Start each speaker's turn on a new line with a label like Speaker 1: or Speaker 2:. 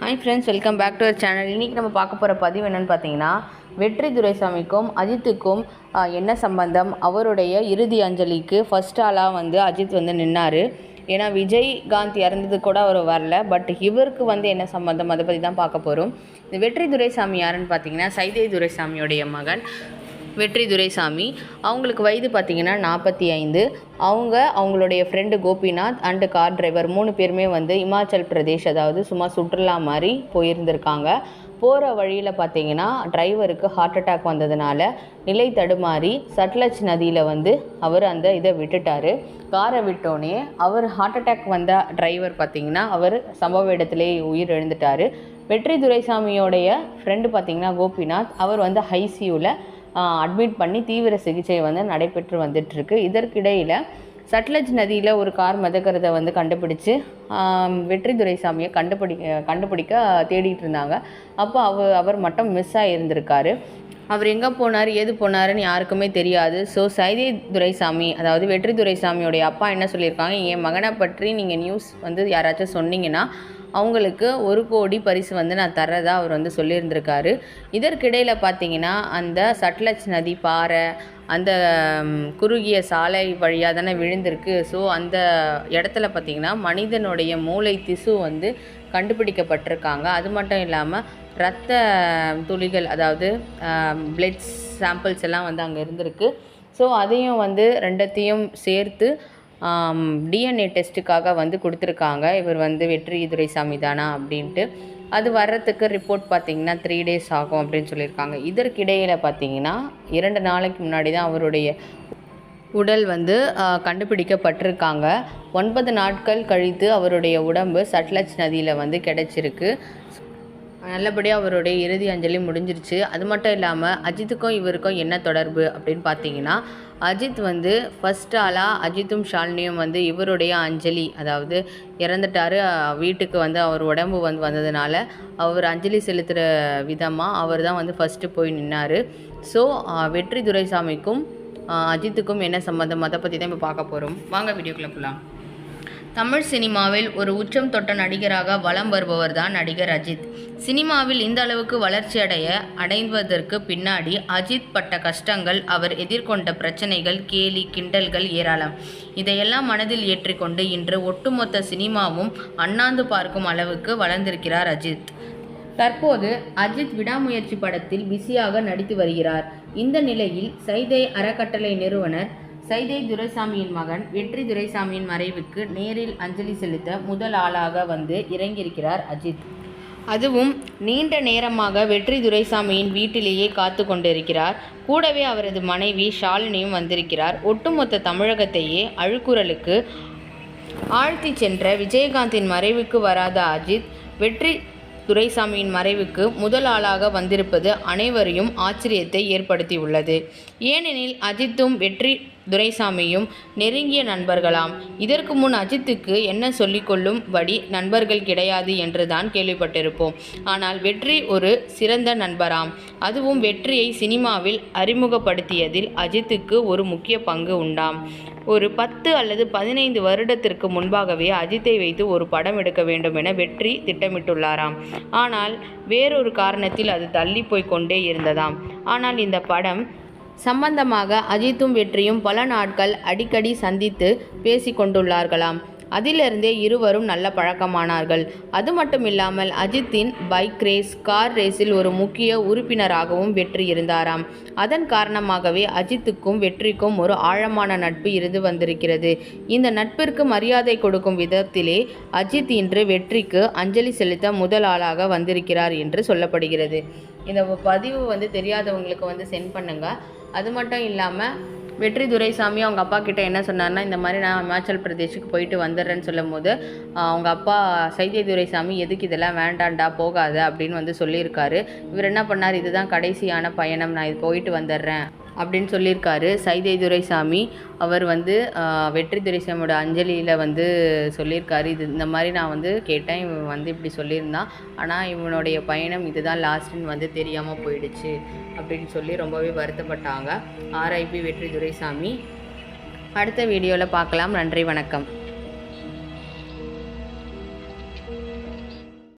Speaker 1: Hi friends welcome back to our channel இன்றைக்கி நம்ம பார்க்க போகிற பதிவு என்னென்னு பார்த்தீங்கன்னா வெற்றி துரைசாமிக்கும் அஜித்துக்கும் என்ன சம்பந்தம்? அவருடைய இறுதி அஞ்சலிக்கு ஃபஸ்ட் ஆளாக வந்து அஜித் வந்து நின்னார். ஏன்னா விஜய்காந்த் இறந்தது கூட அவர் வரல. பட் இவருக்கு வந்து என்ன சம்பந்தம்? அதை பற்றி தான் பார்க்க போகிறோம் இந்த வெற்றி துரைசாமி யாருன்னு பார்த்தீங்கன்னா சைதை துரைசாமியோடைய மகன். வெற்றி துரைசாமி அவங்களுக்கு வயது பார்த்திங்கன்னா நாற்பத்தி ஐந்து. அவங்க அவங்களுடைய friend Gopinath and car driver மூணு பேருமே வந்து இமாச்சல் பிரதேஷ் அதாவது சும்மா சுற்றுலா மாதிரி போயிருந்திருக்காங்க. போகிற வழியில் பார்த்தீங்கன்னா டிரைவருக்கு ஹார்ட் அட்டாக் வந்ததுனால நிலை தடுமாறி சட்லஜ் நதியில் வந்து அவர் அந்த இதை விட்டுட்டார். காரை விட்டோன்னே அவர் ஹார்ட் அட்டாக் வந்த டிரைவர் பார்த்தீங்கன்னா அவர் சம்பவ இடத்திலே உயிர் எழுந்துட்டார். வெற்றி துரைசாமியோடைய ஃப்ரெண்டு பார்த்தீங்கன்னா கோபிநாத் அவர் வந்து ஐசியூவில் அட்மிட் பண்ணி தீவிர சிகிச்சை வந்து நடைபெற்று வந்துட்டுருக்கு. இதற்கிடையில் சட்லஜ் நதியில் ஒரு கார் மிதக்கிறத வந்து கண்டுபிடிச்சு வெற்றி துரைசாமியை கண்டுபிடி கண்டுபிடிக்க தேடிட்டு இருந்தாங்க. அப்போ அவ அவர் மட்டும் மிஸ் ஆகியிருந்திருக்காரு அவர் எங்கே போனார் ஏது போனாருன்னு யாருக்குமே தெரியாது. ஸோ சைதே துரைசாமி அதாவது வெற்றி துரைசாமியோடைய அப்பா என்ன சொல்லியிருக்காங்க என் மகனை பற்றி நீங்கள் நியூஸ் வந்து யாராச்சும் சொன்னீங்கன்னா அவங்களுக்கு ஒரு கோடி பரிசு வந்து நான் தர்றதா அவர் வந்து சொல்லியிருந்திருக்காரு. இதற்கிடையில் பார்த்தீங்கன்னா அந்த சட்லஜ் நதி பாறை அந்த குறுகிய சாலை வழியாக தானே விழுந்திருக்கு. ஸோ அந்த இடத்துல பார்த்தீங்கன்னா மனிதனுடைய மூளை திசு வந்து கண்டுபிடிக்கப்பட்டிருக்காங்க. அது மட்டும் இல்லாமல் இரத்த துளிகள் அதாவது பிளட் சாம்பிள்ஸ் எல்லாம் வந்து அங்கே இருந்திருக்கு. ஸோ அதையும் வந்து ரெண்டத்தையும் சேர்த்து டிஎன்ஏ டெஸ்ட்டுக்காக வந்து கொடுத்துருக்காங்க. இவர் வந்து வெற்றி துரைசாமி தானா அப்படின்ட்டு. அது வர்றதுக்கு ரிப்போர்ட் பார்த்தீங்கன்னா த்ரீ டேஸ் ஆகும் அப்படின்னு சொல்லியிருக்காங்க. இதற்கிடையில் பார்த்தீங்கன்னா இரண்டு நாளைக்கு முன்னாடி தான் அவருடைய உடல் வந்து கண்டுபிடிக்கப்பட்டிருக்காங்க. ஒன்பது நாட்கள் கழித்து அவருடைய உடம்பு சட்லஜ் நதியில் வந்து கிடச்சிருக்கு. நல்லபடியாக அவருடைய இறுதி அஞ்சலி முடிஞ்சிருச்சு. அது மட்டும் இல்லாமல் அஜித்துக்கும் இவருக்கும் என்ன தொடர்பு அப்படின்னு பார்த்தீங்கன்னா அஜித் வந்து ஃபஸ்ட் ஆளாக அஜித்தும் ஷாலினியும் வந்து இவருடைய அஞ்சலி அதாவது இறந்துட்டாரு. வீட்டுக்கு வந்து அவர் உடம்பு வந்து வந்ததுனால அவர் அஞ்சலி செலுத்துகிற விதமாக அவர் தான் வந்து ஃபஸ்ட்டு போய் நின்னார். ஸோ வெற்றி துரைசாமிக்கும் அஜித்துக்கும் என்ன சம்மந்தம் அதை பற்றி தான் இப்போ பார்க்க போகிறோம் வாங்க வீடியோக்குள்ளே போகலாம் தமிழ் சினிமாவில் ஒரு உச்சம் தொட்ட நடிகராக வலம் வருபவர் தான் நடிகர் அஜித். சினிமாவில் இந்த அளவுக்கு வளர்ச்சி அடைய அடைவதற்கு பின்னாடி அஜித் பட்ட கஷ்டங்கள் அவர் எதிர்கொண்ட பிரச்சனைகள் கேலி கிண்டல்கள் ஏராளம். இதையெல்லாம் மனதில் ஏற்றிக்கொண்டு இன்று ஒட்டுமொத்த சினிமாவும் அண்ணாந்து பார்க்கும் அளவுக்கு வளர்ந்திருக்கிறார் அஜித். தற்போது அஜித் விடாமுயற்சி படத்தில் பிஸியாக நடித்து வருகிறார். இந்த நிலையில் சைதை அறக்கட்டளை நிறுவனர் சைதை துரைசாமியின் மகன் வெற்றி துரைசாமியின் மறைவுக்கு நேரில் அஞ்சலி செலுத்த முதல் ஆளாக வந்து இறங்கியிருக்கிறார் அஜித். அதுவும் நீண்ட நேரமாக வெற்றி துரைசாமியின் வீட்டிலேயே காத்து கொண்டிருக்கிறார். கூடவே அவரது மனைவி ஷாலினியும் வந்திருக்கிறார். ஒட்டுமொத்த தமிழகத்தையே அழுக்குறலுக்கு ஆழ்த்தி சென்ற விஜயகாந்தின் மறைவுக்கு வராத அஜித் வெற்றி துரைசாமியின் மறைவுக்கு முதல் ஆளாக வந்திருப்பது அனைவரையும் ஆச்சரியத்தை ஏற்படுத்தியுள்ளது. ஏனெனில் அஜித்தும் வெற்றி துரைசாமியும் நெருங்கிய நண்பர்களாம். இதற்கு முன் அஜித்துக்கு என்ன சொல்லிக்கொள்ளும்படி நண்பர்கள் கிடையாது என்று தான் கேள்விப்பட்டிருப்போம். ஆனால் வெற்றி ஒரு சிறந்த நண்பராம். அதுவும் வெற்றியை சினிமாவில் அறிமுகப்படுத்தியதில் அஜித்துக்கு ஒரு முக்கிய பங்கு உண்டாம். ஒரு பத்து அல்லது பதினைந்து வருடத்திற்கு முன்பாகவே அஜித்தை வைத்து ஒரு படம் எடுக்க வேண்டும் என வெற்றி திட்டமிட்டுள்ளாராம். ஆனால் வேறொரு காரணத்தில் அது தள்ளி போய் கொண்டே இருந்ததாம். ஆனால் இந்த படம் சம்பந்தமாக அஜித்தும் வெற்றியும் பல நாட்கள் அடிக்கடி சந்தித்து பேசிக் கொண்டுள்ளார்களாம் அதிலிருந்தே இருவரும் நல்ல பழக்கமானார்கள். அது மட்டும் இல்லாமல் அஜித்தின் பைக் ரேஸ் கார் ரேஸில் ஒரு முக்கிய உறுப்பினராகவும் வெற்றி இருந்தாராம். அதன் காரணமாகவே அஜித்துக்கும் வெற்றிக்கும் ஒரு ஆழமான நட்பு இருந்து வந்திருக்கிறது. இந்த நட்பிற்கு மரியாதை கொடுக்கும் விதத்திலே அஜித் இன்று வெற்றிக்கு அஞ்சலி செலுத்த முதல் ஆளாக வந்திருக்கிறார் என்று சொல்லப்படுகிறது. இந்த பதிவு வந்து தெரியாதவங்களுக்கு வந்து சென்ட் பண்ணுங்கள் அது மட்டும் இல்லாமல் வெற்றி துரைசாமி அவங்க அப்பா கிட்ட என்ன சொன்னார்னா இந்த மாதிரி நான் இமாச்சல் பிரதேஷுக்கு போயிட்டு வந்துடுறேன்னு சொல்லும் போது அவங்க அப்பா சைத்திய துரைசாமி எதுக்கு இதெல்லாம் வேண்டாண்டா போகாத அப்படின்னு வந்து சொல்லியிருக்காரு. இவர் என்ன பண்ணார் இதுதான் கடைசியான பயணம் நான் இது போயிட்டு வந்துடுறேன். அப்படின்னு சொல்லியிருக்காரு. சைதை துரைசாமி அவர் வந்து வெற்றி துரைசாமியோட அஞ்சலியில் வந்து சொல்லியிருக்காரு. இது இந்த மாதிரி நான் வந்து கேட்டேன். இவன் வந்து இப்படி சொல்லியிருந்தான் ஆனால் இவனுடைய பயணம் இதுதான் லாஸ்ட்டுன்னு வந்து தெரியாமல் போயிடுச்சு அப்படின்னு சொல்லி ரொம்பவே வருத்தப்பட்டாங்க. ஆர்ஐபி வெற்றி துரைசாமி. அடுத்த வீடியோவில் பார்க்கலாம். நன்றி வணக்கம்.